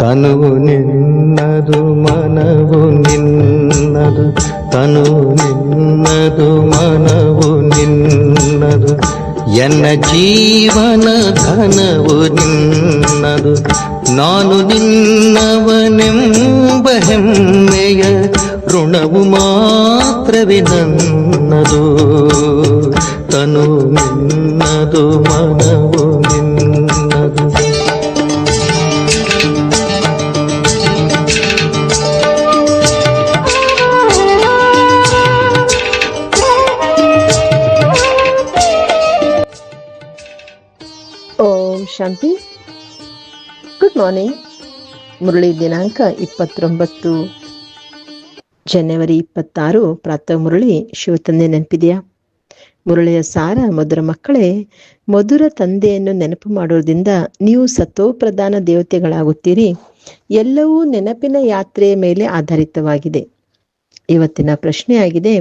ತನುವು ನಿನ್ನದು ಮನವು ನಿನ್ನದು ತನುವು ನಿನ್ನದು ಮನವು ನಿನ್ನದು ಎನ್ನ ಜೀವನ ಘನವು ನಿನ್ನದು ನಾನು ನಿನ್ನವನೆಂಬ ಹೆಮ್ಮೆಯ ಋಣವು ಮಾತ್ರವೇ ನನ್ನದು ತನು ನಿನ್ನದು ಮನವು ಶಾಂತಿ. ಗುಡ್ ಮಾರ್ನಿಂಗ್ ಮುರಳಿ ದಿನಾಂಕ ಇಪ್ಪತ್ತೊಂಬತ್ತು. ಜನವರಿ ಇಪ್ಪತ್ತಾರು, ಪ್ರಾತಃ ಮುರಳಿ ಶಿವತಂದೆ ನೆನಪಿದೆಯಾ? ಮುರಳಿಯ ಸಾರ ಮಧುರ ಮಕ್ಕಳೇ, ಮಧುರ ತಂದೆಯನ್ನು ನೆನಪು ಮಾಡೋದ್ರಿಂದ ನೀವು ಸತ್ವಪ್ರಧಾನ ದೇವತೆಗಳಾಗುತ್ತೀರಿ. ಎಲ್ಲವೂ ನೆನಪಿನ ಯಾತ್ರೆಯ ಮೇಲೆ ಆಧಾರಿತವಾಗಿದೆ. ಇವತ್ತಿನ ಪ್ರಶ್ನೆಯಾಗಿದೆ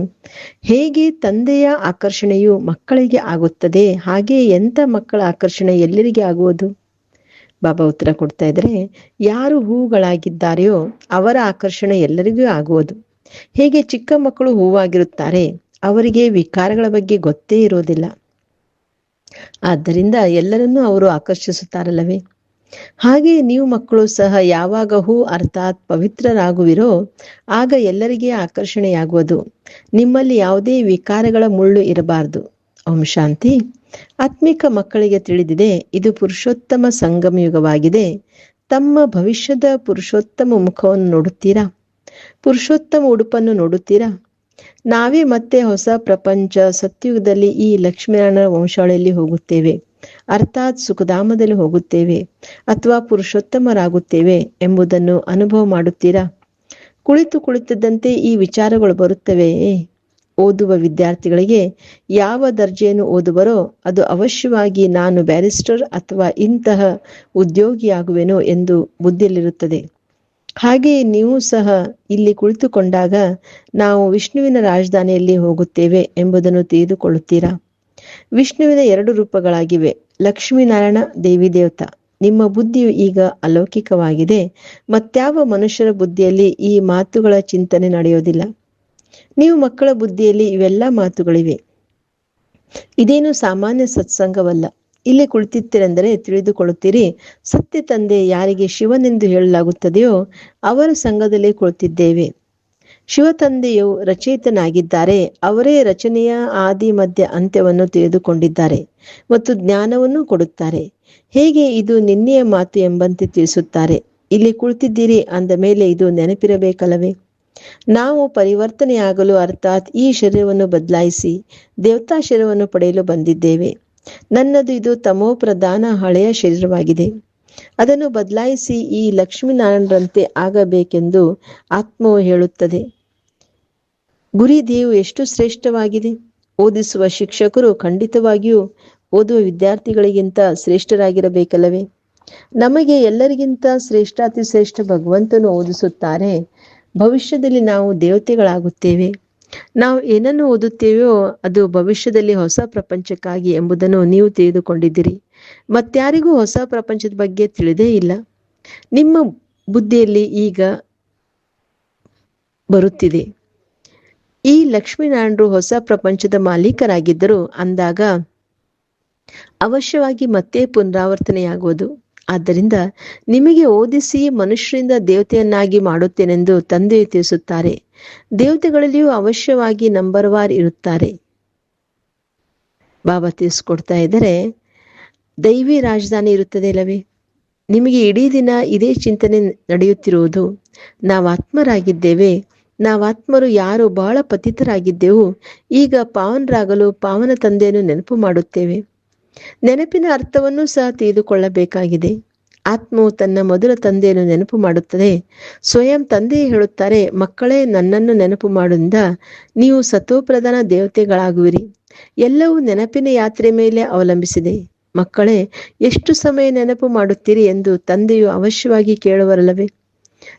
ಹೇಗೆ ತಂದೆಯ ಆಕರ್ಷಣೆಯು ಮಕ್ಕಳಿಗೆ ಆಗುತ್ತದೆ? ಹಾಗೆ ಎಂಥ ಮಕ್ಕಳ ಆಕರ್ಷಣೆ ಎಲ್ಲರಿಗೆ ಆಗುವುದು? ಬಾಬಾ ಉತ್ತರ ಕೊಡ್ತಾ ಇದ್ರೆ ಯಾರು ಹೂವುಗಳಾಗಿದ್ದಾರೆಯೋ ಅವರ ಆಕರ್ಷಣೆ ಎಲ್ಲರಿಗೂ ಆಗುವುದು. ಹೇಗೆ ಚಿಕ್ಕ ಮಕ್ಕಳು ಹೂವಾಗಿರುತ್ತಾರೆ? ಅವರಿಗೆ ವಿಕಾರಗಳ ಬಗ್ಗೆ ಗೊತ್ತೇ ಇರೋದಿಲ್ಲ ಆದ್ದರಿಂದ ಎಲ್ಲರನ್ನೂ ಅವರು ಆಕರ್ಷಿಸುತ್ತಾರಲ್ಲವೇ? ಹಾಗೆ ನೀವು ಮಕ್ಕಳು ಸಹ ಯಾವಾಗ ಹೂ ಅರ್ಥಾತ್ ಪವಿತ್ರರಾಗುವಿರೋ, ಆಗ ಎಲ್ಲರಿಗೆ ಆಕರ್ಷಣೆಯಾಗುವುದು. ನಿಮ್ಮಲ್ಲಿ ಯಾವುದೇ ವಿಕಾರಗಳ ಮುಳ್ಳು ಇರಬಾರದು. ಓಂ ಶಾಂತಿ. ಆತ್ಮಿಕ ಮಕ್ಕಳಿಗೆ ತಿಳಿದಿದೆ, ಇದು ಪುರುಷೋತ್ತಮ ಸಂಗಮ ಯುಗವಾಗಿದೆ ತಮ್ಮ ಭವಿಷ್ಯದ ಪುರುಷೋತ್ತಮ ಮುಖವನ್ನು ನೋಡುತ್ತೀರಾ? ಪುರುಷೋತ್ತಮ ಉಡುಪನ್ನು ನೋಡುತ್ತೀರಾ? ನಾವೇ ಮತ್ತೆ ಹೊಸ ಪ್ರಪಂಚ ಸತ್ಯುಗದಲ್ಲಿ ಈ ಲಕ್ಷ್ಮೀನಾರಾಯಣ ವಂಶಾವಳಿಯಲ್ಲಿ ಹೋಗುತ್ತೇವೆ. ಅರ್ಥಾತ್ ಸುಖಧಾಮದಲ್ಲಿ ಹೋಗುತ್ತೇವೆ ಅಥವಾ ಪುರುಷೋತ್ತಮರಾಗುತ್ತೇವೆ ಎಂಬುದನ್ನು ಅನುಭವ ಮಾಡುತ್ತೀರಾ? ಕುಳಿತು ಕುಳಿತದಂತೆ ಈ ವಿಚಾರಗಳು ಬರುತ್ತವೆಯೇ ಓದುವ ವಿದ್ಯಾರ್ಥಿಗಳಿಗೆ ಯಾವ ದರ್ಜೆಯನ್ನು ಓದುವರೋ ಅದು ಅವಶ್ಯವಾಗಿ ನಾನು ಬ್ಯಾರಿಸ್ಟರ್ ಅಥವಾ ಇಂತಹ ಉದ್ಯೋಗಿಯಾಗುವೆನೋ ಎಂದು ಬುದ್ಧಿಯಲ್ಲಿರುತ್ತದೆ. ಹಾಗೆಯೇ ನೀವು ಸಹ ಇಲ್ಲಿ ಕುಳಿತುಕೊಂಡಾಗ ನಾವು ವಿಷ್ಣುವಿನ ರಾಜಧಾನಿಯಲ್ಲಿ ಹೋಗುತ್ತೇವೆ ಎಂಬುದನ್ನು ತಿಳಿದುಕೊಳ್ಳುತ್ತೀರಾ? ವಿಷ್ಣುವಿನ ಎರಡು ರೂಪಗಳಾಗಿವೆ. ಲಕ್ಷ್ಮೀನಾರಾಯಣ ದೇವಿ ದೇವತಾ. ನಿಮ್ಮ ಬುದ್ಧಿಯು ಈಗ ಅಲೌಕಿಕವಾಗಿದೆ. ಮತ್ಯಾವ ಮನುಷ್ಯರ ಬುದ್ಧಿಯಲ್ಲಿ ಈ ಮಾತುಗಳ ಚಿಂತನೆ ನಡೆಯೋದಿಲ್ಲ. ನೀವು ಮಕ್ಕಳ ಬುದ್ಧಿಯಲ್ಲಿ ಇವೆಲ್ಲ ಮಾತುಗಳಿವೆ. ಇದೇನು ಸಾಮಾನ್ಯ ಸತ್ಸಂಗವಲ್ಲ. ಇಲ್ಲಿ ಕುಳಿತಿದ್ದೀರೆಂದರೆ ತಿಳಿದುಕೊಳ್ಳುತ್ತೀರಿ ಸತ್ಯ ತಂದೆ ಯಾರಿಗೆ ಶಿವನೆಂದು ಹೇಳಲಾಗುತ್ತದೆಯೋ ಅವರ ಸಂಘದಲ್ಲಿ ಕುಳಿತಿದ್ದೇವೆ. ಶಿವತಂದೆಯು ರಚಯಿತನಾಗಿದ್ದಾರೆ. ಅವರೇ ರಚನೆಯ ಆದಿ ಮಧ್ಯ ಅಂತ್ಯವನ್ನು ತಿಳಿದುಕೊಂಡಿದ್ದಾರೆ ಮತ್ತು ಜ್ಞಾನವನ್ನು ಕೊಡುತ್ತಾರೆ. ಹೇಗೆ ಇದು ನಿನ್ನೆಯ ಮಾತು ಎಂಬಂತೆ ತಿಳಿಸುತ್ತಾರೆ? ಇಲ್ಲಿ ಕುಳಿತಿದ್ದೀರಿ ಅಂದ ಮೇಲೆ ಇದು ನೆನಪಿರಬೇಕಲ್ಲವೇ? ನಾವು ಪರಿವರ್ತನೆಯಾಗಲು ಅರ್ಥಾತ್ ಈ ಶರೀರವನ್ನು ಬದಲಾಯಿಸಿ ದೇವತಾ ಶರೀರವನ್ನು ಪಡೆಯಲು ಬಂದಿದ್ದೇವೆ. ನನ್ನದು ಇದು ತಮೋ ಪ್ರಧಾನ ಹಳೆಯ ಶರೀರವಾಗಿದೆ. ಅದನ್ನು ಬದಲಾಯಿಸಿ ಈ ಲಕ್ಷ್ಮೀನಾರಾಯಣರಂತೆ ಆಗಬೇಕೆಂದು ಆತ್ಮವು ಹೇಳುತ್ತದೆ. ಗುರಿ ದೇವು ಎಷ್ಟು ಶ್ರೇಷ್ಠವಾಗಿದೆ? ಓದಿಸುವ ಶಿಕ್ಷಕರು ಖಂಡಿತವಾಗಿಯೂ ಓದುವ ವಿದ್ಯಾರ್ಥಿಗಳಿಗಿಂತ ಶ್ರೇಷ್ಠರಾಗಿರಬೇಕಲ್ಲವೇ? ನಮಗೆ ಎಲ್ಲರಿಗಿಂತ ಶ್ರೇಷ್ಠಾತಿ ಶ್ರೇಷ್ಠ ಭಗವಂತನು ಓದಿಸುತ್ತಾರೆ. ಭವಿಷ್ಯದಲ್ಲಿ ನಾವು ದೇವತೆಗಳಾಗುತ್ತೇವೆ. ನಾವು ಏನನ್ನು ಓದುತ್ತೇವೆಯೋ ಅದು ಭವಿಷ್ಯದಲ್ಲಿ ಹೊಸ ಪ್ರಪಂಚಕ್ಕಾಗಿ ಎಂಬುದನ್ನು ನೀವು ತಿಳಿದುಕೊಂಡಿದ್ದೀರಿ. ಮತ್ತಾರಿಗೂ ಹೊಸ ಪ್ರಪಂಚದ ಬಗ್ಗೆ ತಿಳಿದೇ ಇಲ್ಲ. ನಿಮ್ಮ ಬುದ್ಧಿಯಲ್ಲಿ ಈಗ ಬರುತ್ತಿದೆ. ಈ ಲಕ್ಷ್ಮೀನಾರಾಯಣರು ಹೊಸ ಪ್ರಪಂಚದ ಮಾಲೀಕರಾಗಿದ್ದರು ಅಂದಾಗ ಅವಶ್ಯವಾಗಿ ಮತ್ತೆ ಪುನರಾವರ್ತನೆಯಾಗುವುದು. ಆದ್ದರಿಂದ ನಿಮಗೆ ಓದಿಸಿ ಮನುಷ್ಯರಿಂದ ದೇವತೆಯನ್ನಾಗಿ ಮಾಡುತ್ತೇನೆಂದು ತಂದೆ ತಿಳಿಸುತ್ತಾರೆ. ದೇವತೆಗಳಲ್ಲಿಯೂ ಅವಶ್ಯವಾಗಿ ನಂಬರ್ ವಾರ್ ಇರುತ್ತಾರೆ. ಬಾಬಾ ತಿಳಿಸ್ಕೊಡ್ತಾ ಇದ್ದರೆ, ದೈವಿ ರಾಜಧಾನಿ ಇರುತ್ತದೆ ಇಲ್ಲವೇ ನಿಮಗೆ ಇಡೀ ದಿನ ಇದೇ ಚಿಂತನೆ ನಡೆಯುತ್ತಿರುವುದು. ನಾವು ಆತ್ಮರಾಗಿದ್ದೇವೆ. ನಾವಾತ್ಮರು ಯಾರು ಬಹಳ ಪತಿತರಾಗಿದ್ದೆವು. ಈಗ ಪಾವನರಾಗಲು ಪಾವನ ತಂದೆಯನ್ನು ನೆನಪು ಮಾಡುತ್ತೇವೆ. ನೆನಪಿನ ಅರ್ಥವನ್ನು ಸಹ ತಿಳಿದುಕೊಳ್ಳಬೇಕಾಗಿದೆ. ಆತ್ಮವು ತನ್ನ ಮೊದಲ ತಂದೆಯನ್ನು ನೆನಪು ಮಾಡುತ್ತದೆ. ಸ್ವಯಂ ತಂದೆ ಹೇಳುತ್ತಾರೆ, ಮಕ್ಕಳೇ, ನನ್ನನ್ನು ನೆನಪು ಮಾಡುವುದರಿಂದ ನೀವು ಸತೋಪ್ರಧಾನ ದೇವತೆಗಳಾಗುವಿರಿ. ಎಲ್ಲವೂ ನೆನಪಿನ ಯಾತ್ರೆ ಮೇಲೆ ಅವಲಂಬಿಸಿದೆ. ಮಕ್ಕಳೇ, ಎಷ್ಟು ಸಮಯ ನೆನಪು ಮಾಡುತ್ತೀರಿ ಎಂದು ತಂದೆಯು ಅವಶ್ಯವಾಗಿ ಕೇಳುವರಲ್ಲವೇ?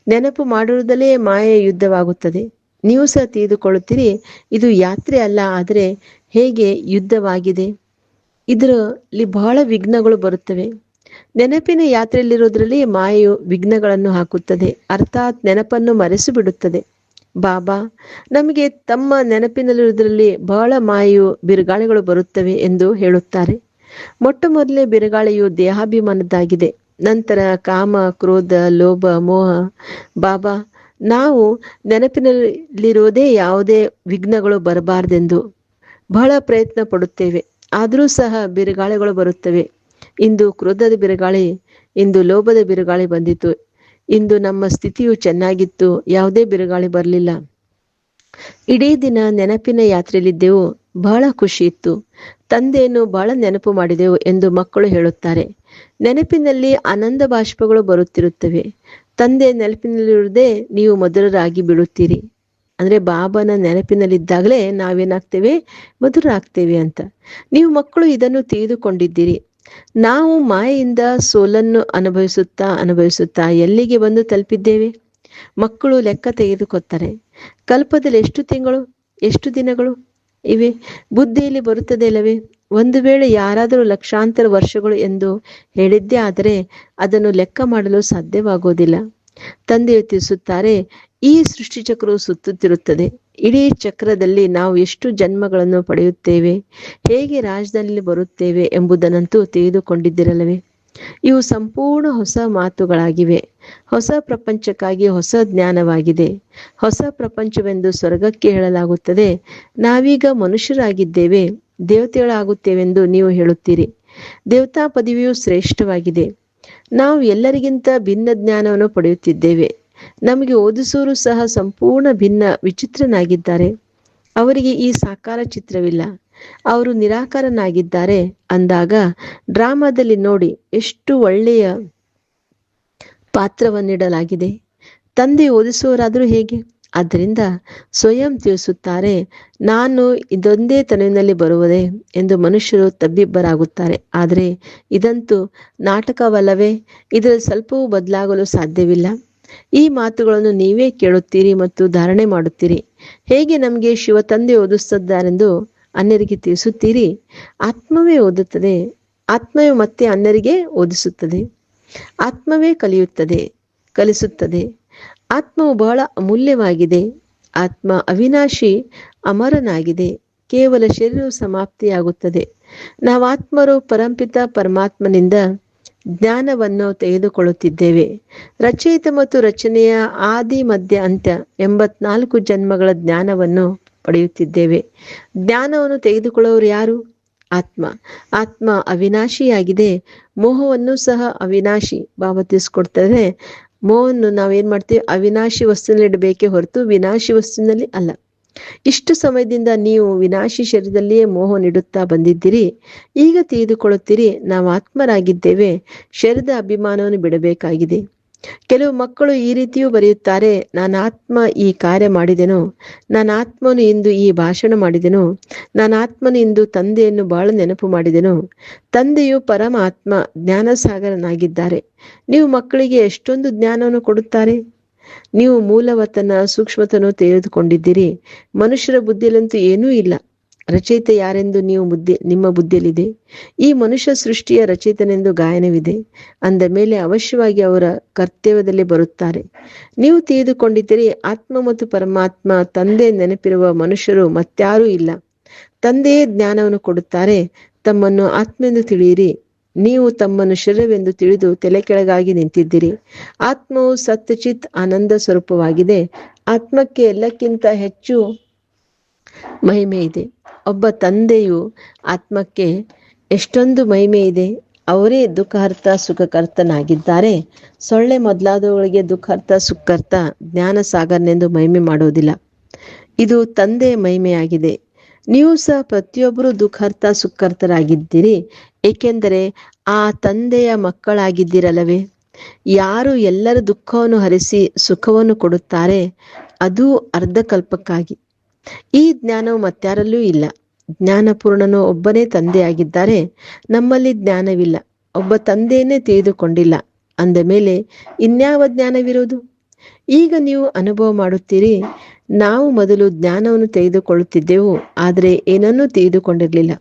ನೆನಪು ಮಾಡುವುದಲ್ಲೇ ಮಾಯೆಯ ಯುದ್ಧವಾಗುತ್ತದೆ. ನೀವು ಸಹ ತಿಳಿದುಕೊಳ್ಳುತ್ತೀರಿ, ಇದು ಯಾತ್ರೆ ಅಲ್ಲ, ಆದರೆ ಹೇಗೆ ಯುದ್ಧವಾಗಿದೆ. ಇದರಲ್ಲಿ ಬಹಳ ವಿಘ್ನಗಳು ಬರುತ್ತವೆ. ನೆನಪಿನ ಯಾತ್ರೆಯಲ್ಲಿರೋದ್ರಲ್ಲಿ ಮಾಯೆಯು ವಿಘ್ನಗಳನ್ನು ಹಾಕುತ್ತದೆ. ಅರ್ಥಾತ್ ನೆನಪನ್ನು ಮರೆಸಿ ಬಿಡುತ್ತದೆ. ಬಾಬಾ, ನಮಗೆ ತಮ್ಮ ನೆನಪಿನಲ್ಲಿರುವುದರಲ್ಲಿ ಬಹಳ ಮಾಯೆಯು ಬಿರುಗಾಳಿಗಳು ಬರುತ್ತವೆ ಎಂದು ಹೇಳುತ್ತಾರೆ. ಮೊಟ್ಟ ಮೊದಲೇ ಬಿರುಗಾಳಿಯು ದೇಹಾಭಿಮಾನದ್ದಾಗಿದೆ. ನಂತರ ಕಾಮ, ಕ್ರೋಧ, ಲೋಭ, ಮೋಹ. ಬಾಬಾ, ನಾವು ನೆನಪಿನಲ್ಲಿರೋದೇ ಯಾವುದೇ ವಿಘ್ನಗಳು ಬರಬಾರದೆಂದು ಬಹಳ ಪ್ರಯತ್ನ ಪಡುತ್ತೇವೆ. ಆದರೂ ಸಹ ಬಿರುಗಾಳಿಗಳು ಬರುತ್ತವೆ. ಇಂದು ಕ್ರೋಧದ ಬಿರುಗಾಳಿ, ಇಂದು ಲೋಭದ ಬಿರುಗಾಳಿ ಬಂದಿತು ಇಂದು ನಮ್ಮ ಸ್ಥಿತಿಯು ಚೆನ್ನಾಗಿತ್ತು. ಯಾವುದೇ ಬಿರುಗಾಳಿ ಬರಲಿಲ್ಲ. ಇಡೀ ದಿನ ನೆನಪಿನ ಯಾತ್ರೆಯಲ್ಲಿದ್ದೆವು. ಬಹಳ ಖುಷಿ ಇತ್ತು. ತಂದೆಯನ್ನು ಬಹಳ ನೆನಪು ಮಾಡಿದೆವು ಎಂದು ಮಕ್ಕಳು ಹೇಳುತ್ತಾರೆ. ನೆನಪಿನಲ್ಲಿ ಆನಂದ ಬಾಷ್ಪಗಳು ಬರುತ್ತಿರುತ್ತವೆ. ತಂದೆ ನೆನಪಿನಲ್ಲಿರುವುದೇ ನೀವು ಮಧುರರಾಗಿ ಬಿಡುತ್ತೀರಿ ಅಂದ್ರೆ ಬಾಬನ ನೆನಪಿನಲ್ಲಿದ್ದಾಗಲೇ ನಾವೇನಾಗ್ತೇವೆ? ಮಧುರಾಗ್ತೇವೆ ಅಂತ. ನೀವು ಮಕ್ಕಳು ಇದನ್ನು ತಿಳಿದುಕೊಂಡಿದ್ದೀರಿ. ನಾವು ಮಾಯೆಯಿಂದ ಸೋಲನ್ನು ಅನುಭವಿಸುತ್ತಾ ಅನುಭವಿಸುತ್ತಾ ಎಲ್ಲಿಗೆ ಬಂದು ತಲುಪಿದ್ದೇವೆ? ಮಕ್ಕಳು ಲೆಕ್ಕ ತೆಗೆದುಕೊತಾರೆ ಕಲ್ಪದಲ್ಲಿ ಎಷ್ಟು ತಿಂಗಳು? ಎಷ್ಟು ದಿನಗಳು? ಇವೆ. ಬುದ್ಧಿಯಲ್ಲಿ ಬರುತ್ತದೆ ಇಲ್ಲವೇ? ಒಂದು ವೇಳೆ ಯಾರಾದರೂ ಲಕ್ಷಾಂತರ ವರ್ಷಗಳು ಎಂದು ಹೇಳಿದ್ದೇ ಆದರೆ ಅದನ್ನು ಲೆಕ್ಕ ಮಾಡಲು ಸಾಧ್ಯವಾಗುವುದಿಲ್ಲ. ತಂದೆಯು ತಿಳಿಸುತ್ತಾರೆ, ಈ ಸೃಷ್ಟಿ ಚಕ್ರವು ಸುತ್ತುತ್ತಿರುತ್ತದೆ. ಇಡೀ ಚಕ್ರದಲ್ಲಿ ನಾವು ಎಷ್ಟು ಜನ್ಮಗಳನ್ನು ಪಡೆಯುತ್ತೇವೆ? ಹೇಗೆ ರಾಜಧಾನಿಯಲ್ಲಿ ಬರುತ್ತೇವೆ ಎಂಬುದನ್ನಂತೂ ತಿಳಿದುಕೊಂಡಿದ್ದಿರಲ್ಲವೇ? ಇವು ಸಂಪೂರ್ಣ ಹೊಸ ಮಾತುಗಳಾಗಿವೆ. ಹೊಸ ಪ್ರಪಂಚಕ್ಕಾಗಿ ಹೊಸ ಜ್ಞಾನವಾಗಿದೆ. ಹೊಸ ಪ್ರಪಂಚವೆಂದು ಸ್ವರ್ಗಕ್ಕೆ ಹೇಳಲಾಗುತ್ತದೆ. ನಾವೀಗ ಮನುಷ್ಯರಾಗಿದ್ದೇವೆ. ದೇವತೆಗಳಾಗುತ್ತೇವೆಂದು ನೀವು ಹೇಳುತ್ತೀರಿ. ದೇವತಾ ಪದವಿಯು ಶ್ರೇಷ್ಠವಾಗಿದೆ. ನಾವು ಎಲ್ಲರಿಗಿಂತ ಭಿನ್ನ ಜ್ಞಾನವನ್ನು ಪಡೆಯುತ್ತಿದ್ದೇವೆ. ನಮಗೆ ಓದಿಸೋರು ಸಹ ಸಂಪೂರ್ಣ ಭಿನ್ನ ವಿಚಿತ್ರನಾಗಿದ್ದಾರೆ. ಅವರಿಗೆ ಈ ಸಾಕಾರ ಚಿತ್ರವಿಲ್ಲ. ಅವರು ನಿರಾಕರನಾಗಿದ್ದಾರೆ. ಅಂದಾಗ ಡ್ರಾಮಾದಲ್ಲಿ ನೋಡಿ ಎಷ್ಟು ಒಳ್ಳೆಯ ಪಾತ್ರವನ್ನಿಡಲಾಗಿದೆ. ತಂದೆ ಓದಿಸುವರಾದರೂ ಹೇಗೆ? ಆದ್ದರಿಂದ ಸ್ವಯಂ ತಿಳಿಸುತ್ತಾರೆ, ನಾನು ಇದೊಂದೇ ತನುವಿನಲ್ಲಿ ಬರುವುದೇ ಎಂದು ಮನುಷ್ಯರು ತಬ್ಬಿಬ್ಬರಾಗುತ್ತಾರೆ. ಆದರೆ ಇದಂತೂ ನಾಟಕವಲ್ಲವೇ? ಇದರಲ್ಲಿ ಸ್ವಲ್ಪವೂ ಬದಲಾಗಲು ಸಾಧ್ಯವಿಲ್ಲ. ಈ ಮಾತುಗಳನ್ನು ನೀವೇ ಕೇಳುತ್ತೀರಿ ಮತ್ತು ಧಾರಣೆ ಮಾಡುತ್ತೀರಿ. ಹೇಗೆ ನಮಗೆ ಶಿವ ತಂದೆ ಓದಿಸುತ್ತಾರೆಂದು ಅನ್ಯರಿಗೆ ತಿಳಿಸುತ್ತೀರಿ. ಆತ್ಮವೇ ಓದುತ್ತದೆ. ಆತ್ಮವೇ ಮತ್ತೆ ಅನ್ಯರಿಗೆ ಓದಿಸುತ್ತದೆ. ಆತ್ಮವೇ ಕಲಿಯುತ್ತದೆ, ಕಲಿಸುತ್ತದೆ. ಆತ್ಮವು ಬಹಳ ಅಮೂಲ್ಯವಾಗಿದೆ. ಆತ್ಮ ಅವಿನಾಶಿ, ಅಮರನಾಗಿದೆ. ಕೇವಲ ಶರೀರವು ಸಮಾಪ್ತಿಯಾಗುತ್ತದೆ. ನಾವು ಆತ್ಮರು ಪರಂಪಿತ ಪರಮಾತ್ಮನಿಂದ ಜ್ಞಾನವನ್ನು ತೆಗೆದುಕೊಳ್ಳುತ್ತಿದ್ದೇವೆ. ರಚಯಿತ ಮತ್ತು ರಚನೆಯ ಆದಿ ಮಧ್ಯ ಅಂತ್ಯ ಎಂಬತ್ನಾಲ್ಕು ಜನ್ಮಗಳ ಜ್ಞಾನವನ್ನು ಪಡೆಯುತ್ತಿದ್ದೇವೆ. ಜ್ಞಾನವನ್ನು ತೆಗೆದುಕೊಳ್ಳೋರು ಯಾರು? ಆತ್ಮ. ಆತ್ಮ ಅವಿನಾಶಿಯಾಗಿದೆ. ಮೋಹವನ್ನು ಸಹ ಅವಿನಾಶಿ ಭಾವ ತಿಳಿಸ್ಕೊಡ್ತಾರೆ ಮೋಹವನ್ನು ನಾವೇನ್ ಮಾಡ್ತೀವಿ? ಅವಿನಾಶಿ ವಸ್ತುವಿನಲ್ಲಿ ಇಡಬೇಕೇ ಹೊರತು ವಿನಾಶಿ ವಸ್ತುವಿನಲ್ಲಿ ಅಲ್ಲ. ಇಷ್ಟು ಸಮಯದಿಂದ ನೀವು ವಿನಾಶಿ ಶರೀರದಲ್ಲಿಯೇ ಮೋಹ ನೀಡುತ್ತಾ ಬಂದಿದ್ದೀರಿ. ಈಗ ತಿಳಿದುಕೊಳ್ಳುತ್ತೀರಿ, ನಾವು ಆತ್ಮರಾಗಿದ್ದೇವೆ. ಶರೀರದ ಅಭಿಮಾನವನ್ನು ಬಿಡಬೇಕಾಗಿದೆ. ಕೆಲವು ಮಕ್ಕಳು ಈ ರೀತಿಯೂ ಬರೆಯುತ್ತಾರೆ ನಾನು ಆತ್ಮ ಈ ಕಾರ್ಯ ಮಾಡಿದೆನು ನಾನು ಆತ್ಮನು ಇಂದು ಈ ಭಾಷಣ ಮಾಡಿದೆನು ನಾನು ಆತ್ಮನು ಇಂದು ತಂದೆಯನ್ನು ಬಹಳ ನೆನಪು ಮಾಡಿದೆನು, ತಂದೆಯು ಪರಮಾತ್ಮ ಜ್ಞಾನಸಾಗರನಾಗಿದ್ದಾರೆ. ನೀವು ಮಕ್ಕಳಿಗೆ ಎಷ್ಟೊಂದು ಜ್ಞಾನವನ್ನು ಕೊಡುತ್ತಾರೆ? ನೀವು ಮೂಲವತನ ಸೂಕ್ಷ್ಮತನ ತೆಗೆದುಕೊಂಡಿದ್ದೀರಿ ಮನುಷ್ಯರ ಬುದ್ಧಿಯಲ್ಲಂತೂ ಏನೂ ಇಲ್ಲ. ರಚಯಿತ ಯಾರೆಂದು ನೀವು ಬುದ್ಧಿ, ನಿಮ್ಮ ಬುದ್ಧಿಯಲ್ಲಿದೆ? ಈ ಮನುಷ್ಯ ಸೃಷ್ಟಿಯ ರಚಯಿತನೆಂದು ಗಾಯನವಿದೆ. ಅಂದ ಮೇಲೆ ಅವಶ್ಯವಾಗಿ ಅವರ ಕರ್ತವ್ಯದಲ್ಲಿ ಬರುತ್ತಾರೆ. ನೀವು ತಿಳಿದುಕೊಂಡಿದ್ದರೆ, ಆತ್ಮ ಮತ್ತು ಪರಮಾತ್ಮ ತಂದೆ ನೆನಪಿರುವ ಮನುಷ್ಯರು ಮತ್ಯಾರೂ ಇಲ್ಲ. ತಂದೆಯೇ ಜ್ಞಾನವನ್ನು ಕೊಡುತ್ತಾರೆ. ತಮ್ಮನ್ನು ಆತ್ಮೆಂದು ತಿಳಿಯಿರಿ. ನೀವು ತಮ್ಮನ್ನು ಶರೀರವೆಂದು ತಿಳಿದು ತಲೆ ಕೆಳಗಾಗಿ ನಿಂತಿದ್ದೀರಿ. ಆತ್ಮವು ಸತ್ಯಚಿತ್ ಆನಂದ ಸ್ವರೂಪವಾಗಿದೆ. ಆತ್ಮಕ್ಕೆ ಎಲ್ಲಕ್ಕಿಂತ ಹೆಚ್ಚು ಮಹಿಮೆ ಇದೆ. ಒಬ್ಬ ತಂದೆಯು ಆತ್ಮಕ್ಕೆ ಎಷ್ಟೊಂದು ಮಹಿಮೆ ಇದೆ. ಅವರೇ ದುಃಖಾರ್ಥ ಸುಖಕರ್ತನಾಗಿದ್ದಾರೆ. ಸೊಳ್ಳೆ ಮೊದಲಾದವುಗಳಿಗೆ ದುಃಖಾರ್ಥ ಸುಖಕರ್ತ ಜ್ಞಾನ ಸಾಗರನೆಂದು ಮಹಿಮೆ ಮಾಡುವುದಿಲ್ಲ ಇದು ತಂದೆ ಮಹಿಮೆಯಾಗಿದೆ. ನೀವು ಸಹ ಪ್ರತಿಯೊಬ್ಬರು ದುಃಖಾರ್ಥ ಸುಖಕರ್ತರಾಗಿದ್ದೀರಿ. ಏಕೆಂದರೆ ಆ ತಂದೆಯ ಮಕ್ಕಳಾಗಿದ್ದೀರಲ್ಲವೇ? ಯಾರು ಎಲ್ಲರ ದುಃಖವನ್ನು ಹರಿಸಿ ಸುಖವನ್ನು ಕೊಡುತ್ತಾರೆ? ಅದು ಅರ್ಧಕಲ್ಪಕ್ಕಾಗಿ. ಈ ಜ್ಞಾನವು ಮತ್ಯಾರಲ್ಲೂ ಇಲ್ಲ. ಜ್ಞಾನಪೂರ್ಣನು ಒಬ್ಬನೇ ತಂದೆಯಾಗಿದ್ದಾರೆ. ನಮ್ಮಲ್ಲಿ ಜ್ಞಾನವಿಲ್ಲ. ಒಬ್ಬ ತಂದೆಯನ್ನೇ ತಿಳಿದುಕೊಂಡಿಲ್ಲ. ಅಂದ ಮೇಲೆ, ಇನ್ಯಾವ ಜ್ಞಾನವಿರೋದು ಈಗ ನೀವು ಅನುಭವ ಮಾಡುತ್ತೀರಿ. ನಾವು ಮೊದಲು ಜ್ಞಾನವನ್ನು ತೆಗೆದುಕೊಳ್ಳುತ್ತಿದ್ದೆವು, ಆದರೆ ಏನನ್ನೂ ತಿಳಿದುಕೊಂಡಿರಲಿಲ್ಲ.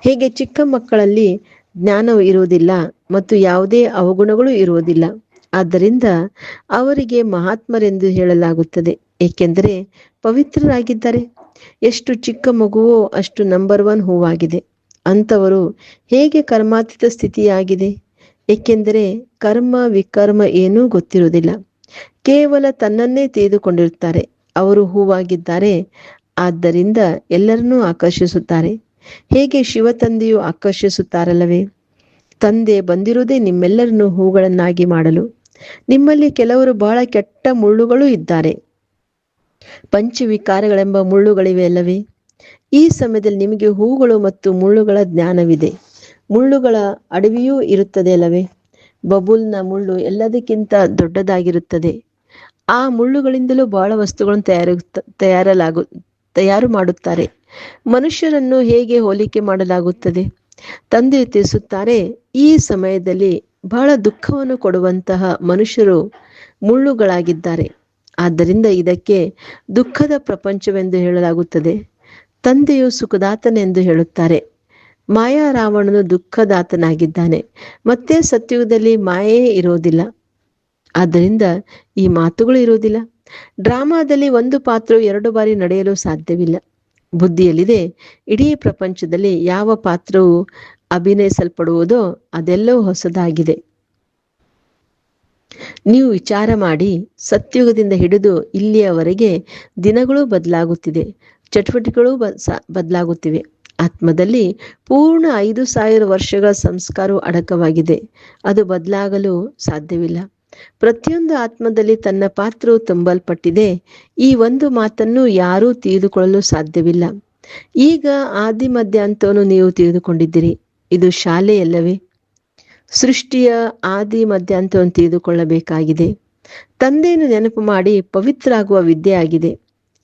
ಹೇಗೆ ಚಿಕ್ಕ ಮಕ್ಕಳಲ್ಲಿ ಜ್ಞಾನವು ಇರುವುದಿಲ್ಲ ಮತ್ತು ಯಾವುದೇ ಅವಗುಣಗಳು ಇರುವುದಿಲ್ಲ. ಆದ್ದರಿಂದ ಅವರಿಗೆ ಮಹಾತ್ಮರೆಂದು ಹೇಳಲಾಗುತ್ತದೆ. ಏಕೆಂದರೆ ಪವಿತ್ರರಾಗಿದ್ದಾರೆ. ಎಷ್ಟು ಚಿಕ್ಕ ಮಗುವೋ ಅಷ್ಟು ನಂಬರ್ ಒನ್ ಹೂವಾಗಿದೆ. ಅಂಥವರು ಹೇಗೆ ಕರ್ಮಾತೀತ ಸ್ಥಿತಿಯಾಗಿದೆ? ಏಕೆಂದರೆ ಕರ್ಮ ವಿಕರ್ಮ ಏನೂ ಗೊತ್ತಿರುವುದಿಲ್ಲ. ಕೇವಲ ತನ್ನನ್ನೇ ತೆಗೆದುಕೊಂಡಿರುತ್ತಾರೆ ಅವರು ಹೂವಾಗಿದ್ದಾರೆ. ಆದ್ದರಿಂದ ಎಲ್ಲರನ್ನೂ ಆಕರ್ಷಿಸುತ್ತಾರೆ. ಹೇಗೆ ಶಿವ ತಂದೆಯು ಆಕರ್ಷಿಸುತ್ತಾರಲ್ಲವೇ? ತಂದೆ ಬಂದಿರುವುದೇ ನಿಮ್ಮೆಲ್ಲರನ್ನು ಹೂಗಳನ್ನಾಗಿ ಮಾಡಲು. ನಿಮ್ಮಲ್ಲಿ ಕೆಲವರು ಬಹಳ ಕೆಟ್ಟ ಮುಳ್ಳುಗಳು ಇದ್ದಾರೆ. ಪಂಚವಿಕಾರಗಳೆಂಬ ಮುಳ್ಳುಗಳಿವೆ ಅಲ್ಲವೇ? ಈ ಸಮಯದಲ್ಲಿ ನಿಮಗೆ ಹೂಗಳು ಮತ್ತು ಮುಳ್ಳುಗಳ ಜ್ಞಾನವಿದೆ. ಮುಳ್ಳುಗಳ ಅಡವಿಯೂ ಇರುತ್ತದೆ ಅಲ್ಲವೇ? ಬಬುಲ್ನ ಮುಳ್ಳು ಎಲ್ಲದಕ್ಕಿಂತ ದೊಡ್ಡದಾಗಿರುತ್ತದೆ. ಆ ಮುಳ್ಳುಗಳಿಂದಲೂ ಬಹಳ ವಸ್ತುಗಳನ್ನು ತಯಾರು ತಯಾರಲಾಗು, ತಯಾರು ಮಾಡುತ್ತಾರೆ. ಮನುಷ್ಯರನ್ನು ಹೇಗೆ ಹೋಲಿಕೆ ಮಾಡಲಾಗುತ್ತದೆ? ತಂದೆ ತಿಳಿಸುತ್ತಾರೆ, ಈ ಸಮಯದಲ್ಲಿ ಬಹಳ ದುಃಖವನ್ನು ಕೊಡುವಂತಹ ಮನುಷ್ಯರು ಮುಳ್ಳುಗಳಾಗಿದ್ದಾರೆ. ಆದ್ದರಿಂದ ಇದಕ್ಕೆ ದುಃಖದ ಪ್ರಪಂಚವೆಂದು ಹೇಳಲಾಗುತ್ತದೆ. ತಂದೆಯು ಸುಖದಾತನೆಂದು ಹೇಳುತ್ತಾರೆ. ಮಾಯಾ ರಾವಣನು ದುಃಖದಾತನಾಗಿದ್ದಾನೆ. ಮತ್ತೆ ಸತ್ಯುಗದಲ್ಲಿ ಮಾಯೇ ಇರೋದಿಲ್ಲ. ಆದ್ದರಿಂದ ಈ ಮಾತುಗಳು ಇರೋದಿಲ್ಲ. ಡ್ರಾಮಾದಲ್ಲಿ ಒಂದು ಪಾತ್ರವು ಎರಡು ಬಾರಿ ನಡೆಯಲು ಸಾಧ್ಯವಿಲ್ಲ. ಬುದ್ಧಿಯಲ್ಲಿದೆ, ಇಡೀ ಪ್ರಪಂಚದಲ್ಲಿ ಯಾವ ಪಾತ್ರವು ಅಭಿನಯಿಸಲ್ಪಡುವುದೋ ಅದೆಲ್ಲವೂ ಹೊಸದಾಗಿದೆ. ನೀವು ವಿಚಾರ ಮಾಡಿ ಸತ್ಯುಗದಿಂದ ಹಿಡಿದು ಇಲ್ಲಿಯವರೆಗೆ ದಿನಗಳು ಬದಲಾಗುತ್ತಿದೆ, ಚಟುವಟಿಕೆಗಳು ಬದಲಾಗುತ್ತಿವೆ. ಆತ್ಮದಲ್ಲಿ ಪೂರ್ಣ ಐದು ಸಾವಿರ ವರ್ಷಗಳ ಸಂಸ್ಕಾರವು ಅಡಕವಾಗಿದೆ. ಅದು ಬದಲಾಗಲು ಸಾಧ್ಯವಿಲ್ಲ. ಪ್ರತಿಯೊಂದು ಆತ್ಮದಲ್ಲಿ ತನ್ನ ಪಾತ್ರವು ತುಂಬಲ್ಪಟ್ಟಿದೆ. ಈ ಒಂದು ಮಾತನ್ನು ಯಾರೂ ತಿಳಿದುಕೊಳ್ಳಲು ಸಾಧ್ಯವಿಲ್ಲ. ಈಗ ಆದಿ ಮಧ್ಯಾಂತವನ್ನು ನೀವು ತಿಳಿದುಕೊಂಡಿದ್ದೀರಿ. ಇದು ಶಾಲೆಯಲ್ಲವೇ? ಸೃಷ್ಟಿಯ ಆದಿ ಮಧ್ಯಾಂತವನ್ನು ತಿಳಿದುಕೊಳ್ಳಬೇಕಾಗಿದೆ. ತಂದೆಯನ್ನು ನೆನಪು ಮಾಡಿ ಪವಿತ್ರ ಆಗುವ ವಿದ್ಯೆ ಆಗಿದೆ.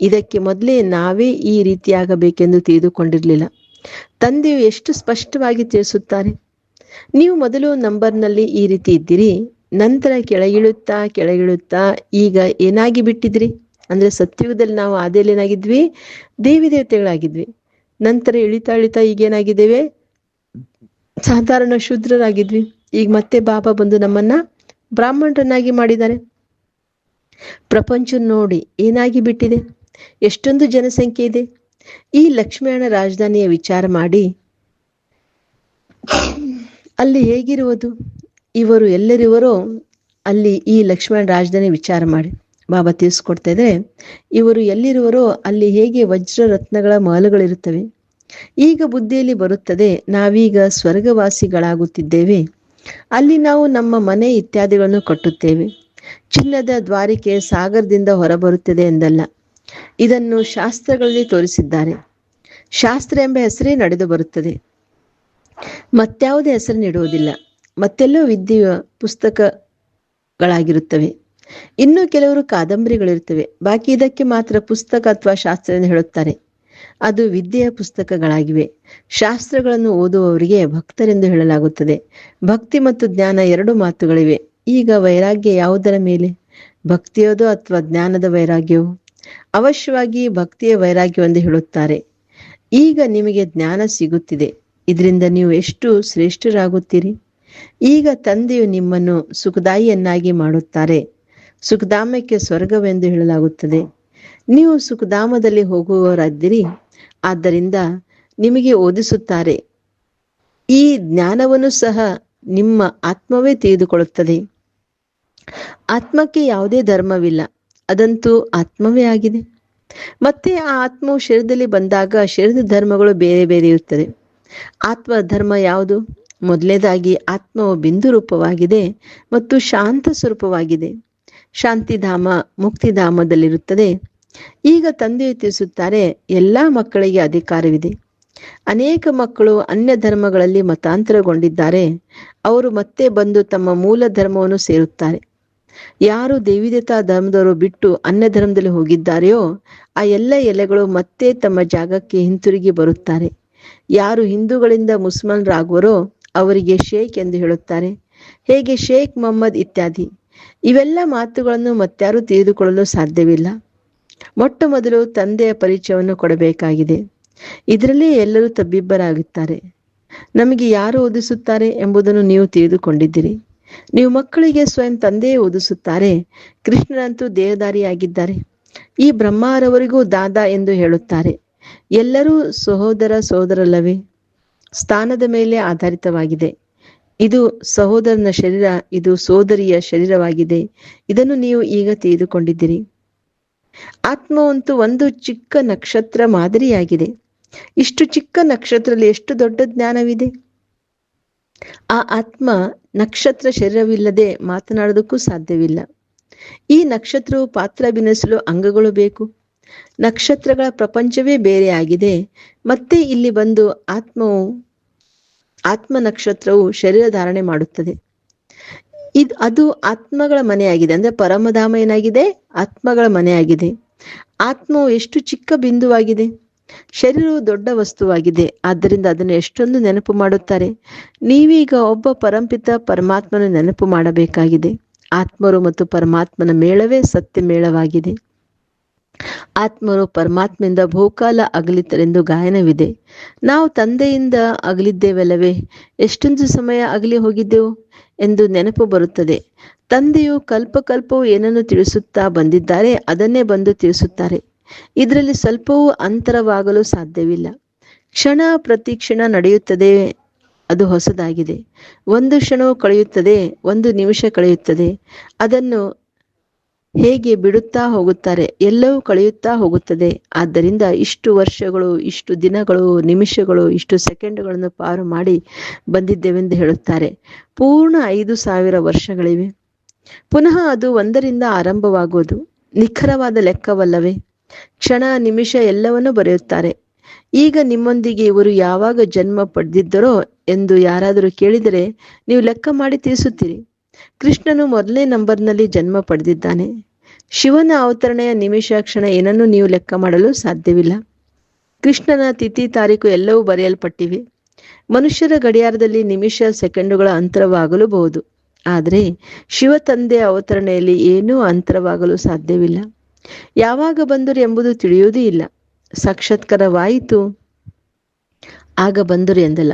ಇದಕ್ಕೆ ಮೊದಲೇ ನಾವೇ ಈ ರೀತಿಯಾಗಬೇಕೆಂದು ತಿಳಿದುಕೊಂಡಿರಲಿಲ್ಲ. ತಂದೆಯು ಎಷ್ಟು ಸ್ಪಷ್ಟವಾಗಿ ತಿಳಿಸುತ್ತಾರೆ? ನೀವು ಮೊದಲು ನಂಬರ್ನಲ್ಲಿ ಈ ರೀತಿ ಇದ್ದೀರಿ, ನಂತರ ಕೆಳಗಿಳುತ್ತಾ ಕೆಳಗಿಳುತ್ತಾ ಈಗ ಏನಾಗಿ ಬಿಟ್ಟಿದ್ರಿ ಅಂದ್ರೆ ಸತ್ಯುಗದಲ್ಲಿ ನಾವು ಆದೇಲೇನಾಗಿದ್ವಿ ದೇವಿ ದೇವತೆಗಳಾಗಿದ್ವಿ. ನಂತರ ಇಳಿತಾ ಇಳಿತಾ ಈಗ ಏನಾಗಿದ್ದೇವೆ ಸಾಧಾರಣ ಶೂದ್ರರಾಗಿದ್ವಿ. ಈಗ ಮತ್ತೆ ಬಾಬಾ ಬಂದು ನಮ್ಮನ್ನ ಬ್ರಾಹ್ಮಣರನ್ನಾಗಿ ಮಾಡಿದ್ದಾರೆ. ಪ್ರಪಂಚ ನೋಡಿ ಏನಾಗಿ ಬಿಟ್ಟಿದೆ? ಎಷ್ಟೊಂದು ಜನಸಂಖ್ಯೆ ಇದೆ. ಈ ಲಕ್ಷ್ಮೀಣ ರಾಜಧಾನಿಯ ವಿಚಾರ ಮಾಡಿ. ಅಲ್ಲಿ ಹೇಗಿರುವುದು? ಇವರು ಎಲ್ಲರಿವರೋ ಅಲ್ಲಿ ಈ ಲಕ್ಷ್ಮಣ ರಾಜಧಾನಿ ವಿಚಾರ ಮಾಡಿ. ಬಾಬಾ ತಿಳಿಸ್ಕೊಡ್ತಾ ಇದ್ರೆ ಇವರು ಎಲ್ಲಿರುವರೋ ಅಲ್ಲಿ ಹೇಗೆ ವಜ್ರ ರತ್ನಗಳ ಮಹಲುಗಳಿರುತ್ತವೆ. ಈಗ ಬುದ್ಧಿಯಲ್ಲಿ ಬರುತ್ತದೆ, ನಾವೀಗ ಸ್ವರ್ಗವಾಸಿಗಳಾಗುತ್ತಿದ್ದೇವೆ. ಅಲ್ಲಿ ನಾವು ನಮ್ಮ ಮನೆ ಇತ್ಯಾದಿಗಳನ್ನು ಕಟ್ಟುತ್ತೇವೆ. ಚಿನ್ನದ ದ್ವಾರಿಕೆ ಸಾಗರದಿಂದ ಹೊರಬರುತ್ತದೆ ಎಂದಲ್ಲ, ಇದನ್ನು ಶಾಸ್ತ್ರಗಳಲ್ಲಿ ತೋರಿಸಿದ್ದಾರೆ. ಶಾಸ್ತ್ರ ಎಂಬ ಹೆಸರೇ ನಡೆದು ಬರುತ್ತದೆ. ಮತ್ಯಾವುದೇ ಹೆಸರು ನೀಡುವುದಿಲ್ಲ, ಮತ್ತೆಲ್ಲೋ ವಿದ್ಯೆಯ ಪುಸ್ತಕಗಳಾಗಿರುತ್ತವೆ. ಇನ್ನು ಕೆಲವರು ಕಾದಂಬರಿಗಳಿರುತ್ತವೆ, ಬಾಕಿ ಇದಕ್ಕೆ ಮಾತ್ರ ಪುಸ್ತಕ ಅಥವಾ ಶಾಸ್ತ್ರ ಎಂದು ಹೇಳುತ್ತಾರೆ. ಅದು ವಿದ್ಯೆಯ ಪುಸ್ತಕಗಳಾಗಿವೆ. ಶಾಸ್ತ್ರಗಳನ್ನು ಓದುವವರಿಗೆ ಭಕ್ತರೆಂದು ಹೇಳಲಾಗುತ್ತದೆ. ಭಕ್ತಿ ಮತ್ತು ಜ್ಞಾನ ಎರಡು ಮಾತುಗಳಿವೆ. ಈಗ ವೈರಾಗ್ಯ ಯಾವುದರ ಮೇಲೆ? ಭಕ್ತಿಯೋದೋ ಅಥವಾ ಜ್ಞಾನದ ವೈರಾಗ್ಯವೋ? ಅವಶ್ಯವಾಗಿ ಭಕ್ತಿಯ ವೈರಾಗ್ಯವೆಂದು ಹೇಳುತ್ತಾರೆ. ಈಗ ನಿಮಗೆ ಜ್ಞಾನ ಸಿಗುತ್ತಿದೆ. ಇದರಿಂದ ನೀವು ಎಷ್ಟು ಶ್ರೇಷ್ಠರಾಗುತ್ತೀರಿ? ಈಗ ತಂದೆಯು ನಿಮ್ಮನ್ನು ಸುಖದಾಯಿಯನ್ನಾಗಿ ಮಾಡುತ್ತಾರೆ. ಸುಖಧಾಮಕ್ಕೆ ಸ್ವರ್ಗವೆಂದು ಹೇಳಲಾಗುತ್ತದೆ. ನೀವು ಸುಖಧಾಮದಲ್ಲಿ ಹೋಗುವವರಾದ್ದೀರಿ. ಆದ್ದರಿಂದ ನಿಮಗೆ ಓದಿಸುತ್ತಾರೆ. ಈ ಜ್ಞಾನವನ್ನು ಸಹ ನಿಮ್ಮ ಆತ್ಮವೇ ತೆಗೆದುಕೊಳ್ಳುತ್ತದೆ ಆತ್ಮಕ್ಕೆ ಯಾವುದೇ ಧರ್ಮವಿಲ್ಲ. ಅದಂತೂ ಆತ್ಮವೇ ಆಗಿದೆ. ಮತ್ತೆ ಆ ಆತ್ಮವು ಶರೀರದಲ್ಲಿ ಬಂದಾಗ ಶರೀರದ ಧರ್ಮಗಳು ಬೇರೆ ಬೇರೆ ಇರುತ್ತದೆ. ಆತ್ಮ ಧರ್ಮ ಯಾವುದು? ಮೊದಲನೇದಾಗಿ ಆತ್ಮವು ಬಿಂದು ರೂಪವಾಗಿದೆ ಮತ್ತು ಶಾಂತ ಸ್ವರೂಪವಾಗಿದೆ. ಶಾಂತಿಧಾಮ ಮುಕ್ತಿಧಾಮದಲ್ಲಿರುತ್ತದೆ. ಈಗ ತಂದೆ ತಿಳಿಸುತ್ತಾರೆ, ಎಲ್ಲ ಮಕ್ಕಳಿಗೆ ಅಧಿಕಾರವಿದೆ. ಅನೇಕ ಮಕ್ಕಳು ಅನ್ಯ ಧರ್ಮಗಳಲ್ಲಿ ಮತಾಂತರಗೊಂಡಿದ್ದಾರೆ. ಅವರು ಮತ್ತೆ ಬಂದು ತಮ್ಮ ಮೂಲ ಧರ್ಮವನ್ನು ಸೇರುತ್ತಾರೆ. ಯಾರು ದೇವಿದೇತಾ ಧರ್ಮದವರು ಬಿಟ್ಟು ಅನ್ಯ ಧರ್ಮದಲ್ಲಿ ಹೋಗಿದ್ದಾರೆಯೋ, ಆ ಎಲ್ಲ ಎಲೆಗಳು ಮತ್ತೆ ತಮ್ಮ ಜಾಗಕ್ಕೆ ಹಿಂತಿರುಗಿ ಬರುತ್ತಾರೆ. ಯಾರು ಹಿಂದೂಗಳಿಂದ ಮುಸ್ಲಿಮರಾಗುವರೋ, ಅವರಿಗೆ ಶೇಖ್ ಎಂದು ಹೇಳುತ್ತಾರೆ. ಹೇಗೆ ಶೇಖ್, ಮೊಹಮ್ಮದ್ ಇತ್ಯಾದಿ. ಇವೆಲ್ಲ ಮಾತುಗಳನ್ನು ಮತ್ತಾರು ತಿಳಿದುಕೊಳ್ಳಲು ಸಾಧ್ಯವಿಲ್ಲ. ಮೊಟ್ಟ ಮೊದಲು ತಂದೆಯ ಪರಿಚಯವನ್ನು ಕೊಡಬೇಕಾಗಿದೆ. ಇದರಲ್ಲಿ ಎಲ್ಲರೂ ತಬ್ಬಿಬ್ಬರಾಗುತ್ತಾರೆ. ನಮಗೆ ಯಾರು ಓದಿಸುತ್ತಾರೆ ಎಂಬುದನ್ನು ನೀವು ತಿಳಿದುಕೊಂಡಿದ್ದೀರಿ. ನೀವು ಮಕ್ಕಳಿಗೆ ಸ್ವಯಂ ತಂದೆಯೇ ಓದಿಸುತ್ತಾರೆ. ಕೃಷ್ಣನಂತೂ ದೇಹದಾರಿಯಾಗಿದ್ದಾರೆ ಈ ಬ್ರಹ್ಮರವರಿಗೂ ದಾದಾ ಎಂದು ಹೇಳುತ್ತಾರೆ. ಎಲ್ಲರೂ ಸಹೋದರ ಸಹೋದರಲ್ಲವೇ. ಸ್ಥಾನದ ಮೇಲೆ ಆಧಾರಿತವಾಗಿದೆ. ಇದು ಸಹೋದರನ ಶರೀರ, ಇದು ಸೋದರಿಯ ಶರೀರವಾಗಿದೆ. ಇದನ್ನು ನೀವು ಈಗ ತಿಳಿದುಕೊಂಡಿದ್ದೀರಿ. ಆತ್ಮವಂತೂ ಒಂದು ಚಿಕ್ಕ ನಕ್ಷತ್ರ ಮಾದರಿಯಾಗಿದೆ. ಇಷ್ಟು ಚಿಕ್ಕ ನಕ್ಷತ್ರದಲ್ಲಿ ಎಷ್ಟು ದೊಡ್ಡ ಜ್ಞಾನವಿದೆ? ಆ ಆತ್ಮ ನಕ್ಷತ್ರ ಶರೀರವಿಲ್ಲದೆ ಮಾತನಾಡೋದಕ್ಕೂ ಸಾಧ್ಯವಿಲ್ಲ. ಈ ನಕ್ಷತ್ರವು ಪಾತ್ರ ಬಿನಿಸಲು ಅಂಗಗಳು ಬೇಕು. ನಕ್ಷತ್ರಗಳ ಪ್ರಪಂಚವೇ ಬೇರೆ ಆಗಿದೆ. ಮತ್ತೆ ಇಲ್ಲಿ ಬಂದು ಆತ್ಮವು, ಆತ್ಮ ನಕ್ಷತ್ರವು ಶರೀರ ಧಾರಣೆ ಮಾಡುತ್ತದೆ. ಇದು ಅದು ಆತ್ಮಗಳ ಮನೆಯಾಗಿದೆ. ಅಂದ್ರೆ ಪರಮಧಾಮ ಏನಾಗಿದೆ ಆತ್ಮಗಳ ಮನೆಯಾಗಿದೆ. ಆತ್ಮವು ಎಷ್ಟು ಚಿಕ್ಕ ಬಿಂದುವಾಗಿದೆ. ಶರೀರವು ದೊಡ್ಡ ವಸ್ತುವಾಗಿದೆ. ಆದ್ದರಿಂದ ಅದನ್ನು ಎಷ್ಟೊಂದು ನೆನಪು ಮಾಡುತ್ತಾರೆ. ನೀವೀಗ ಒಬ್ಬ ಪರಂಪಿತ ಪರಮಾತ್ಮನ ನೆನಪು ಮಾಡಬೇಕಾಗಿದೆ. ಆತ್ಮರು ಮತ್ತು ಪರಮಾತ್ಮನ ಮೇಳವೇ ಸತ್ಯ ಮೇಳವಾಗಿದೆ. ಆತ್ಮರು ಪರಮಾತ್ಮೆಯಿಂದ ಬಹುಕಾಲ ಅಗಲಿತರೆಂದು ಗಾಯನವಿದೆ. ನಾವು ತಂದೆಯಿಂದ ಅಗಲಿದ್ದೇವಲ್ಲವೇ? ಎಷ್ಟೊಂದು ಸಮಯ ಅಗಲಿ ಹೋಗಿದ್ದೆವು? ಎಂದು ನೆನಪು ಬರುತ್ತದೆ. ತಂದೆಯು ಕಲ್ಪ ಕಲ್ಪವು ಏನನ್ನು ತಿಳಿಸುತ್ತಾ ಬಂದಿದ್ದಾರೆ, ಅದನ್ನೇ ಬಂದು ತಿಳಿಸುತ್ತಾರೆ. ಇದರಲ್ಲಿ ಸ್ವಲ್ಪವೂ ಅಂತರವಾಗಲು ಸಾಧ್ಯವಿಲ್ಲ. ಕ್ಷಣ ಪ್ರತಿ ಕ್ಷಣ ನಡೆಯುತ್ತದೆ, ಅದು ಹೊಸದಾಗಿದೆ. ಒಂದು ಕ್ಷಣವು ಕಳೆಯುತ್ತದೆ, ಒಂದು ನಿಮಿಷ ಕಳೆಯುತ್ತದೆ. ಅದನ್ನು ಹೇಗೆ ಬಿಡುತ್ತಾ ಹೋಗುತ್ತಾರೆ, ಎಲ್ಲವೂ ಕಳೆಯುತ್ತಾ ಹೋಗುತ್ತದೆ. ಆದ್ದರಿಂದ ಇಷ್ಟು ವರ್ಷಗಳು, ಇಷ್ಟು ದಿನಗಳು, ನಿಮಿಷಗಳು, ಇಷ್ಟು ಸೆಕೆಂಡ್ಗಳನ್ನು ಪಾರು ಮಾಡಿ ಬಂದಿದ್ದೇವೆಂದು ಹೇಳುತ್ತಾರೆ. ಪೂರ್ಣ ಐದು ಸಾವಿರ ವರ್ಷಗಳಿವೆ. ಪುನಃ ಅದು ಒಂದರಿಂದ ಆರಂಭವಾಗುವುದು. ನಿಖರವಾದ ಲೆಕ್ಕವಲ್ಲವೇ? ಕ್ಷಣ, ನಿಮಿಷ ಎಲ್ಲವನ್ನೂ ಬರೆಯುತ್ತಾರೆ. ಈಗ ನಿಮ್ಮೊಂದಿಗೆ ಇವರು ಯಾವಾಗ ಜನ್ಮ ಪಡೆದಿದ್ದರೋ ಎಂದು ಯಾರಾದರೂ ಕೇಳಿದರೆ ನೀವು ಲೆಕ್ಕ ಮಾಡಿ ತಿಳಿಸುತ್ತೀರಿ. ಕೃಷ್ಣನು ಮೊದಲನೇ ನಂಬರ್ನಲ್ಲಿ ಜನ್ಮ ಪಡೆದಿದ್ದಾನೆ. ಶಿವನ ಅವತರಣೆಯ ನಿಮಿಷ ಕ್ಷಣ ಏನನ್ನು ನೀವು ಲೆಕ್ಕ ಮಾಡಲು ಸಾಧ್ಯವಿಲ್ಲ. ಕೃಷ್ಣನ ತಿಥಿ ತಾರೀಕು ಎಲ್ಲವೂ ಬರೆಯಲ್ಪಟ್ಟಿವೆ. ಮನುಷ್ಯರ ಗಡಿಯಾರದಲ್ಲಿ ನಿಮಿಷ ಸೆಕೆಂಡುಗಳ ಅಂತರವಾಗಲೂಬಹುದು ಆದರೆ ಶಿವ ತಂದೆಯ ಅವತರಣೆಯಲ್ಲಿ ಏನೂ ಅಂತರವಾಗಲು ಸಾಧ್ಯವಿಲ್ಲ. ಯಾವಾಗ ಬಂದರು ಎಂಬುದು ತಿಳಿಯುವುದೂ ಇಲ್ಲ. ಸಾಕ್ಷಾತ್ಕಾರವಾಯಿತು. ಆಗ ಬಂದರು ಎಂದಲ್ಲ.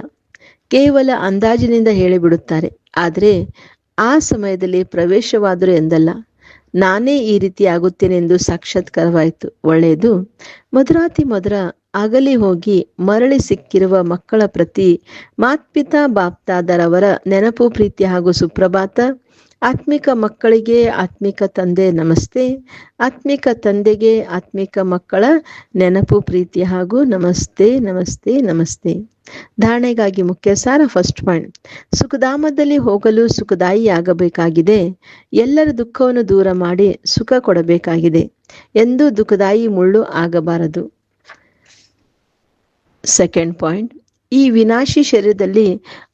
ಕೇವಲ ಅಂದಾಜಿನಿಂದ ಹೇಳಿಬಿಡುತ್ತಾರೆ. ಆದರೆ ಆ ಸಮಯದಲ್ಲಿ ಪ್ರವೇಶವಾದರು ಎಂದಲ್ಲ. ನಾನೇ ಈ ರೀತಿ ಆಗುತ್ತೇನೆ ಎಂದು ಸಾಕ್ಷಾತ್ಕಾರವಾಯಿತು. ಒಳ್ಳೆಯದು. ಮಧುರಾತಿ ಮಧುರ ಅಗಲಿ ಹೋಗಿ ಮರಳಿ ಸಿಕ್ಕಿರುವ ಮಕ್ಕಳ ಪ್ರತಿ ಮಾತ್ಪಿತಾ ಬಾಪ್ತಾದರವರ ನೆನಪು, ಪ್ರೀತಿ ಹಾಗೂ ಸುಪ್ರಭಾತ ಆತ್ಮಿಕ ಮಕ್ಕಳಿಗೆ ಆತ್ಮಿಕ ತಂದೆ ನಮಸ್ತೆ. ಆತ್ಮಿಕ ತಂದೆಗೆ ಆತ್ಮಿಕ ಮಕ್ಕಳ ನೆನಪು, ಪ್ರೀತಿ ಹಾಗೂ ನಮಸ್ತೆ ನಮಸ್ತೆ ನಮಸ್ತೆ. ಧಾರಣೆಗಾಗಿ ಮುಖ್ಯ ಸಾರ ಫಸ್ಟ್ ಪಾಯಿಂಟ್ ಸುಖಧಾಮದಲ್ಲಿ ಹೋಗಲು ಸುಖದಾಯಿಯಾಗಬೇಕಾಗಿದೆ. ಎಲ್ಲರ ದುಃಖವನ್ನು ದೂರ ಮಾಡಿ ಸುಖ ಕೊಡಬೇಕಾಗಿದೆ. ಎಂದು ದುಃಖದಾಯಿ ಮುಳ್ಳು ಆಗಬಾರದು. ಸೆಕೆಂಡ್ ಪಾಯಿಂಟ್ ಈ ವಿನಾಶಿ ಶರೀರದಲ್ಲಿ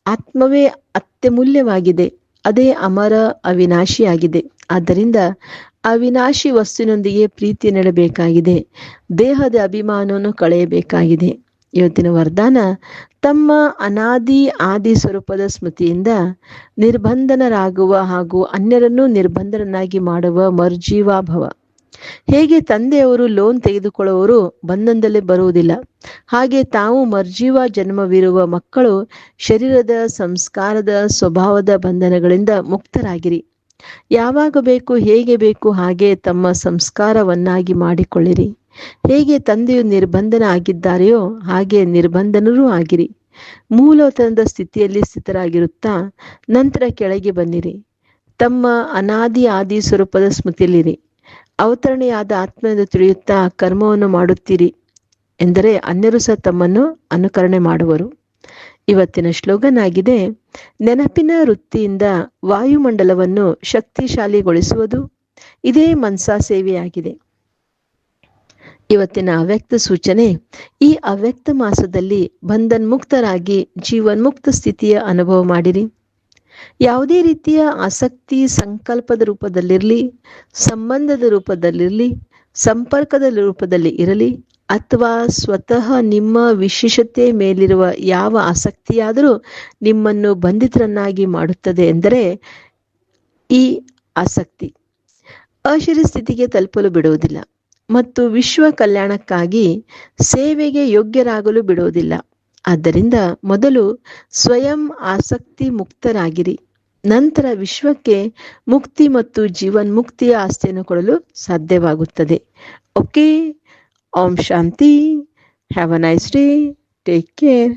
ಆತ್ಮವೇ ಅತ್ಯಮೂಲ್ಯವಾಗಿದೆ. ಅದೇ ಅಮರ ಅವಿನಾಶಿಯಾಗಿದೆ. ಆದ್ದರಿಂದ ಅವಿನಾಶಿ ವಸ್ತುವಿನೊಂದಿಗೆ ಪ್ರೀತಿ ನೆಡಬೇಕಾಗಿದೆ. ದೇಹದ ಅಭಿಮಾನವನ್ನು ಕಳೆಯಬೇಕಾಗಿದೆ. ಇವತ್ತಿನ ವರದಾನ, ತಮ್ಮ ಅನಾದಿ ಆದಿ ಸ್ವರೂಪದ ಸ್ಮೃತಿಯಿಂದ ನಿರ್ಬಂಧನರಾಗುವ ಹಾಗೂ ಅನ್ಯರನ್ನು ನಿರ್ಬಂಧನನ್ನಾಗಿ ಮಾಡುವ ಮರ್ಜೀವಾಭವ. ಹೇಗೆ ತಂದೆಯವರು ಲೋನ್ ತೆಗೆದುಕೊಳ್ಳುವವರು ಬಂಧನದಲ್ಲಿ ಬರುವುದಿಲ್ಲ. ಹಾಗೆ ತಾವು ಮರ್ಜೀವ ಜನ್ಮವಿರುವ ಮಕ್ಕಳು ಶರೀರದ ಸಂಸ್ಕಾರದ ಸ್ವಭಾವದ ಬಂಧನಗಳಿಂದ ಮುಕ್ತರಾಗಿರಿ. ಯಾವಾಗ ಬೇಕು, ಹೇಗೆ ಬೇಕು ಹಾಗೆ ತಮ್ಮ ಸಂಸ್ಕಾರವನ್ನಾಗಿ ಮಾಡಿಕೊಳ್ಳಿರಿ. ಹೇಗೆ ತಂದೆಯು ನಿರ್ಬಂಧನ ಆಗಿದ್ದಾರೆಯೋ ಹಾಗೆ ನಿರ್ಬಂಧನರೂ ಆಗಿರಿ. ಮೂಲತನದ ಸ್ಥಿತಿಯಲ್ಲಿ ಸ್ಥಿತರಾಗಿರುತ್ತಾ ನಂತರ ಕೆಳಗೆ ಬನ್ನಿರಿ. ತಮ್ಮ ಅನಾದಿ ಆದಿ ಸ್ವರೂಪದ ಸ್ಮೃತಿಯಲ್ಲಿರಿ. ಅವತರಣೆಯಾದ ಆತ್ಮನೆಂದು ತಿಳಿಯುತ್ತಾ ಕರ್ಮವನ್ನು ಮಾಡುತ್ತೀರಿ ಎಂದರೆ ಅನ್ಯರು ಸಹ ತಮ್ಮನ್ನು ಅನುಕರಣೆ ಮಾಡುವರು. ಇವತ್ತಿನ ಶ್ಲೋಗನ್ ಆಗಿದೆ ನೆನಪಿನ ವೃತ್ತಿಯಿಂದ ವಾಯುಮಂಡಲವನ್ನು ಶಕ್ತಿಶಾಲಿಗೊಳಿಸುವುದು. ಇದೇ ಮನ್ಸಾ ಸೇವೆಯಾಗಿದೆ. ಇವತ್ತಿನ ಅವ್ಯಕ್ತ ಸೂಚನೆ, ಈ ಅವ್ಯಕ್ತ ಮಾಸದಲ್ಲಿ ಬಂಧನ್ ಮುಕ್ತರಾಗಿ ಜೀವನ್ಮುಕ್ತ ಸ್ಥಿತಿಯ ಅನುಭವ ಮಾಡಿರಿ. ಯಾವುದೇ ರೀತಿಯ ಆಸಕ್ತಿ ಸಂಕಲ್ಪದ ರೂಪದಲ್ಲಿರಲಿ, ಸಂಬಂಧದ ರೂಪದಲ್ಲಿರಲಿ, ಸಂಪರ್ಕದ ರೂಪದಲ್ಲಿ ಇರಲಿ, ಅಥವಾ ಸ್ವತಃ ನಿಮ್ಮ ವಿಶೇಷತೆ ಮೇಲಿರುವ ಯಾವ ಆಸಕ್ತಿಯಾದರೂ ನಿಮ್ಮನ್ನು ಬಂಧಿತರನ್ನಾಗಿ ಮಾಡುತ್ತದೆ ಎಂದರೆ ಈ ಆಸಕ್ತಿ. ಅಶಿರ ಸ್ಥಿತಿಗೆ ತಲುಪಲು ಬಿಡುವುದಿಲ್ಲ ಮತ್ತು ವಿಶ್ವ ಕಲ್ಯಾಣಕ್ಕಾಗಿ ಸೇವೆಗೆ ಯೋಗ್ಯರಾಗಲು ಬಿಡುವುದಿಲ್ಲ. ಆದ್ದರಿಂದ ಮೊದಲು ಸ್ವಯಂ ಆಸಕ್ತಿ ಮುಕ್ತರಾಗಿರಿ. ನಂತರ ವಿಶ್ವಕ್ಕೆ ಮುಕ್ತಿ ಮತ್ತು ಜೀವನ್ ಮುಕ್ತಿಯ ಆಸ್ತಿಯನ್ನು ಕೊಡಲು ಸಾಧ್ಯವಾಗುತ್ತದೆ. Okay Om Shanti have a nice day take care